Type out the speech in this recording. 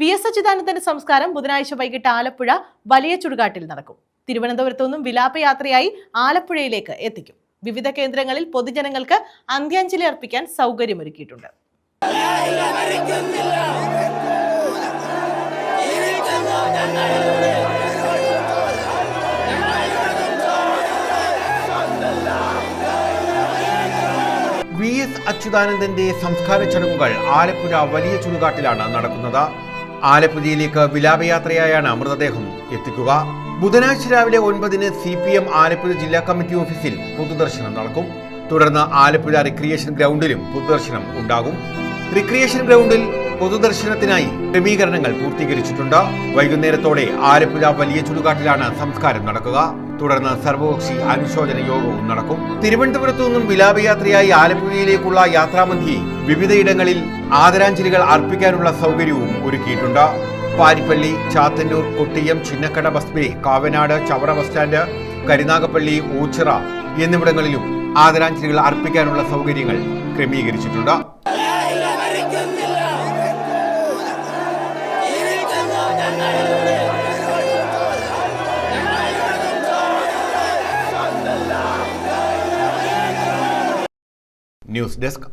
V S അച്യുതാനന്ദന്റെ സംസ്കാരം ബുധനാഴ്ച വൈകിട്ട് ആലപ്പുഴ വലിയ ചുടുകാട്ടിൽ നടക്കും. തിരുവനന്തപുരത്തു നിന്നും വിലാപയാത്രയായി ആലപ്പുഴയിലേക്ക് എത്തിക്കും. വിവിധ കേന്ദ്രങ്ങളിൽ പൊതുജനങ്ങൾക്ക് അന്ത്യാഞ്ജലി അർപ്പിക്കാൻ സൗകര്യമൊരുക്കിയിട്ടുണ്ട്. വി എസ് അച്യുതാനന്ദന്റെ സംസ്കാര ചടങ്ങുകൾ ആലപ്പുഴ വലിയ ചുടുകാട്ടിലാണ് നടക്കുന്നത്. ആലപ്പുഴയിലേക്ക് വിലാപയാത്രയായാണ് മൃതദേഹം. എത്തിക്കുക. ബുധനാഴ്ച രാവിലെ ഒൻപതിന് സി പി എം ആലപ്പുഴ ജില്ലാ കമ്മിറ്റി ഓഫീസിൽ പൊതുദർശനം നടക്കും. തുടർന്ന് ആലപ്പുഴ റിക്രിയേഷൻ ഗ്രൗണ്ടിലും പൊതുദർശനം ഉണ്ടാകും. റിക്രിയേഷൻ ഗ്രൗണ്ടിൽ പൊതുദർശനത്തിനായി ക്രമീകരണങ്ങൾ പൂർത്തീകരിച്ചിട്ടുണ്ട്. വൈകുന്നേരത്തോടെ ആലപ്പുഴ വലിയ ചുടുകാട്ടിലാണ് സംസ്കാരം നടക്കുക. തുടർന്ന് സർവകക്ഷി അനുശോചന യോഗവും നടക്കും. തിരുവനന്തപുരത്തു നിന്നും വിലാപയാത്രയായി ആലപ്പുഴയിലേക്കുള്ള യാത്രാമധ്യേ വിവിധയിടങ്ങളിൽ ആദരാഞ്ജലികൾ അർപ്പിക്കാനുള്ള സൗകര്യവും ഒരുക്കിയിട്ടുണ്ട്. Paripally Chathannoor Kottiyam Chinnakada bus bay Kavanad Chavara bus stand Karunagappally Ochira എന്നിവിടങ്ങളിലും ആദരാഞ്ജലികൾ അർപ്പിക്കാനുള്ള സൗകര്യങ്ങൾ ക്രമീകരിച്ചിട്ടുണ്ട്. News desk.